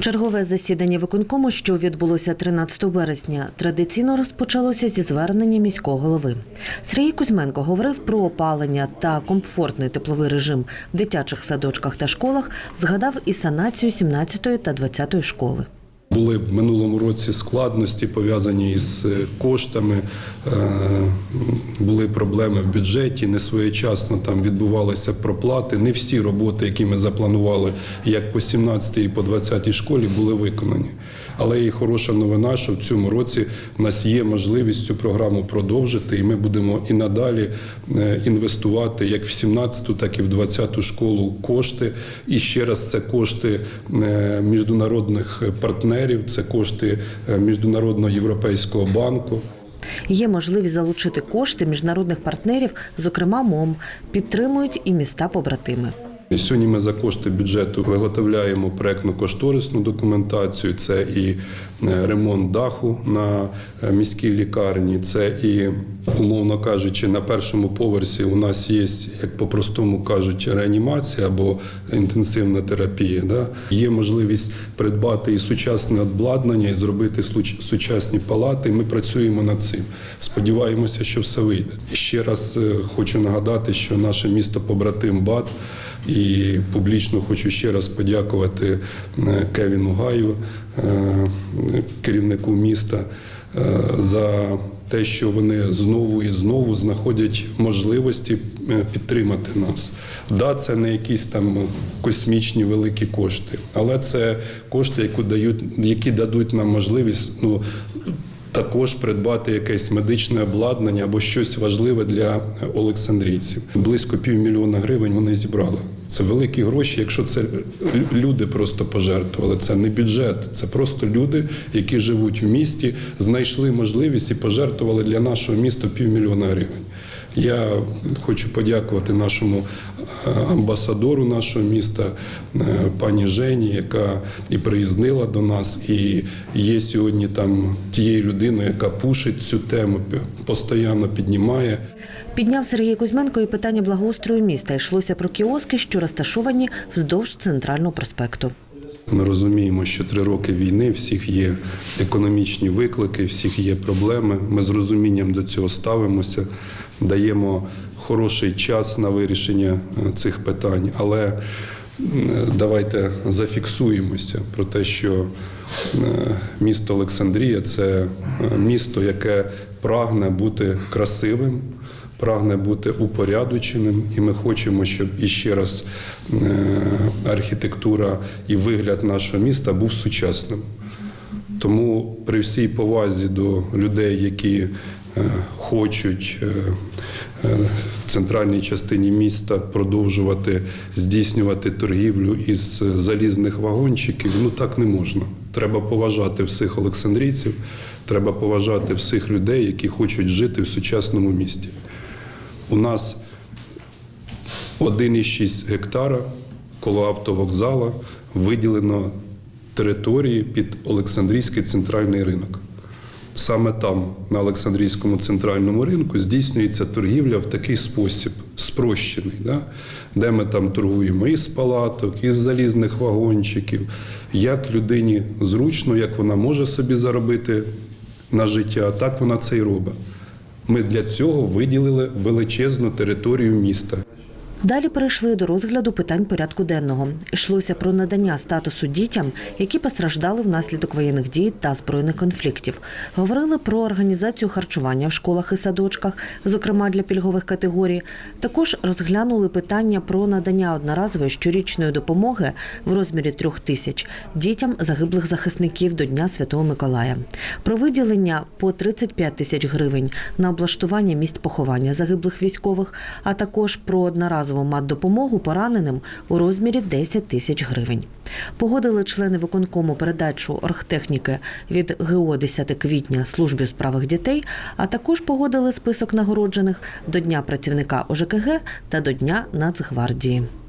Чергове засідання виконкому, що відбулося 13 березня, традиційно розпочалося зі звернення міського голови. Сергій Кузьменко говорив про опалення та комфортний тепловий режим в дитячих садочках та школах, згадав і санацію 17 та 20 школи. Були в минулому році складності пов'язані із е, коштами, е, були проблеми в бюджеті, не своєчасно там відбувалися проплати. Не всі роботи, які ми запланували, як по 17 і по 20 школі, були виконані. Але і хороша новина, що в цьому році в нас є можливість цю програму продовжити, і ми будемо і надалі е, інвестувати як в 17, так і в 20 школу кошти. І ще раз це кошти е, міжнародних партнерів, це кошти е, Міжнародного європейського банку. Є можливість залучити кошти міжнародних партнерів, зокрема МОМ, підтримують і міста побратими. Сьогодні ми за кошти бюджету виготовляємо проектно-кошторисну документацію. Це і е, ремонт даху на е, міській лікарні, це і, умовно кажучи, на першому поверсі у нас є, як по-простому кажуть, реанімація або інтенсивна терапія. Да? Є можливість придбати і сучасне обладнання, і зробити сучасні палати. Ми працюємо над цим. Сподіваємося, що все вийде. Ще раз е, хочу нагадати, що наше місто побратим БАТ. І публічно хочу ще раз подякувати е, Кевіну Гаю, е, керівнику міста, за те, що вони знову і знову знаходять можливості е, підтримати нас. Да, це не якісь там космічні великі кошти, але це кошти, які дають, які дадуть нам можливість ну, також придбати якесь медичне обладнання або щось важливе для олександрійців. Близько півмільйона гривень вони зібрали. Це великі гроші, якщо це люди просто пожертвували. Це не бюджет, це просто люди, які живуть в місті, знайшли можливість і пожертвували для нашого міста півмільйона гривень. Я хочу подякувати нашому е, амбасадору нашого міста, е, пані Жені, яка і приїздила до нас, і є сьогодні там тією людиною, яка пушить цю тему, постійно піднімає. Підняв Сергій Кузьменко і питання благоустрою міста. Йшлося про кіоски, що розташовані вздовж центрального проспекту. Ми розуміємо, що три роки війни, всіх є економічні виклики, всіх є проблеми. Ми з розумінням до цього ставимося, даємо хороший час на вирішення е, цих питань. Але давайте зафіксуємося про те, що е, місто Олександрія це е, місто, яке прагне бути красивим. Прагне бути упорядоченим, і ми хочемо, щоб іще раз архітектура і вигляд нашого міста був сучасним. Тому при всій повазі до людей, які хочуть е, е, в центральній частині міста продовжувати здійснювати торгівлю із залізних вагончиків, ну так не можна. Треба поважати всіх олександрійців, треба поважати всіх людей, які хочуть жити в сучасному місті. У нас 1,6 гектара коло автовокзала виділено території під Олександрійський центральний ринок. Саме там, на Олександрійському центральному ринку, здійснюється торгівля в такий спосіб, спрощений, да? де ми там торгуємо і з палаток, і з залізних вагончиків, як людині зручно, як вона може собі заробити на життя, так вона це й робить. Ми для цього виділили величезну територію міста. Далі перейшли до розгляду питань порядку денного. Йшлося про надання статусу дітям, які постраждали внаслідок воєнних дій та збройних конфліктів. Говорили про організацію харчування в школах і садочках, зокрема для пільгових категорій. Також розглянули питання про надання одноразової щорічної допомоги в розмірі трьох тисяч дітям загиблих захисників до Дня Святого Миколая. Про виділення по 35 тисяч гривень на облаштування місць поховання загиблих військових, а також про одноразову матдопомогу пораненим у розмірі 10 тисяч гривень. Погодили члени виконкому передачу оргтехніки від ГО 10 квітня службі у справах дітей, а також погодили список нагороджених до Дня працівника ОЖКГ та до Дня Нацгвардії.